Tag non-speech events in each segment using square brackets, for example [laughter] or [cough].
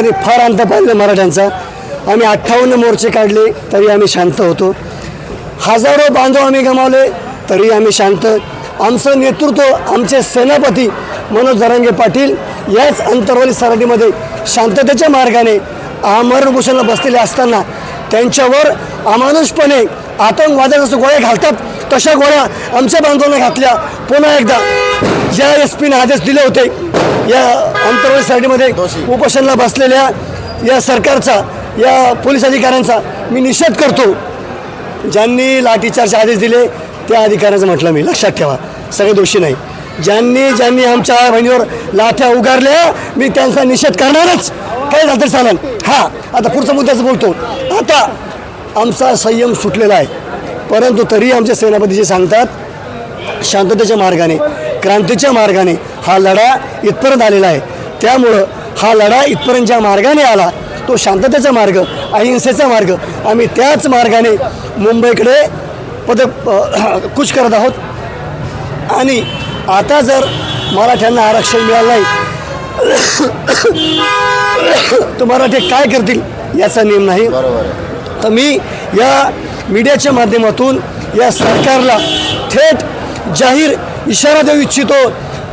फार अंत पाहिलं मराठ्यांचा. आम्ही अठ्ठावन्न मोर्चे काढले तरी आम्ही शांत होतो. हजारो बांधव आम्ही गमावले तरी आम्ही शांत. आमचं नेतृत्व आमचे सेनापती मनोज जरांगे पाटील याच अंतरवाली सराटीमध्ये शांततेच्या मार्गाने आमरणभूषणला बसलेले असताना त्यांच्यावर अमानुषपणे आतंकवाद्या जसं गोळ्या घालतात तशा गोळ्या आमच्या बांधवांना घातल्या. पुन्हा एकदा ज्या एस पीने आदेश दिले होते. या अंतर्गत साईडमध्ये उपोषणला बसलेल्या या सरकारचा या पोलीस अधिकाऱ्यांचा मी निषेध करतो. ज्यांनी लाठीचार्जचे आदेश दिले त्या अधिकाऱ्याचं म्हटलं मी. लक्षात ठेवा. सगळे दोषी नाही. ज्यांनी ज्यांनी आमच्या बहिणीवर लाठ्या उगारल्या मी त्यांचा निषेध करणारच. काय झालं तरी चालेल. हां आता पुढचा मुद्द्याचं बोलतो. आता आमचा संयम सुटलेला आहे. परंतु तरी आमचे सेनापती जे सांगतात शांततेच्या मार्गाने क्रांतीच्या मार्गाने हा लढा इथपर्यंत आलेला आहे. त्यामुळं हा लढा इथपर्यंत ज्या मार्गाने आला तो शांततेचा मार्ग अहिंसेचा मार्ग आम्ही त्याच मार्गाने मुंबईकडे पद कूच करत आहोत. आणि आता जर मराठ्यांना आरक्षण मिळालं नाही [coughs] तर मराठी काय करतील याचा नियम नाही. तर मी या मीडियाच्या माध्यमातून या सरकारला थेट जाहीर इशारा देऊ इच्छितो.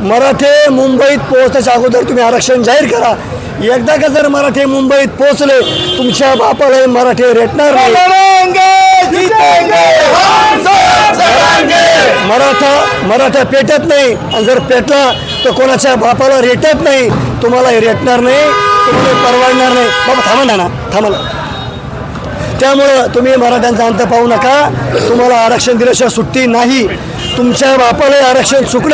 मराठे मुंबईत पोहोचण्याच्या अगोदर तुम्ही आरक्षण जाहीर करा. एकदा का जर मराठे मुंबईत पोहोचले तुमच्या बापाला हे मराठे रेटणार नाही. मराठा मराठा पेटत नाही. आणि जर पेटला तर कोणाच्या बापाला रेटत नाही. तुम्हाला हे रेटणार नाही तुम्हाला परवडणार नाही. बाबा थांबा ना ना. थांबा त्यामुळं तुम्ही मराठ्यांचा अंत पाहू नका. तुम्हाला आरक्षण दिल्याशिवाय सुट्टी नाही. तुमच्या बापाला आरक्षण चुकणार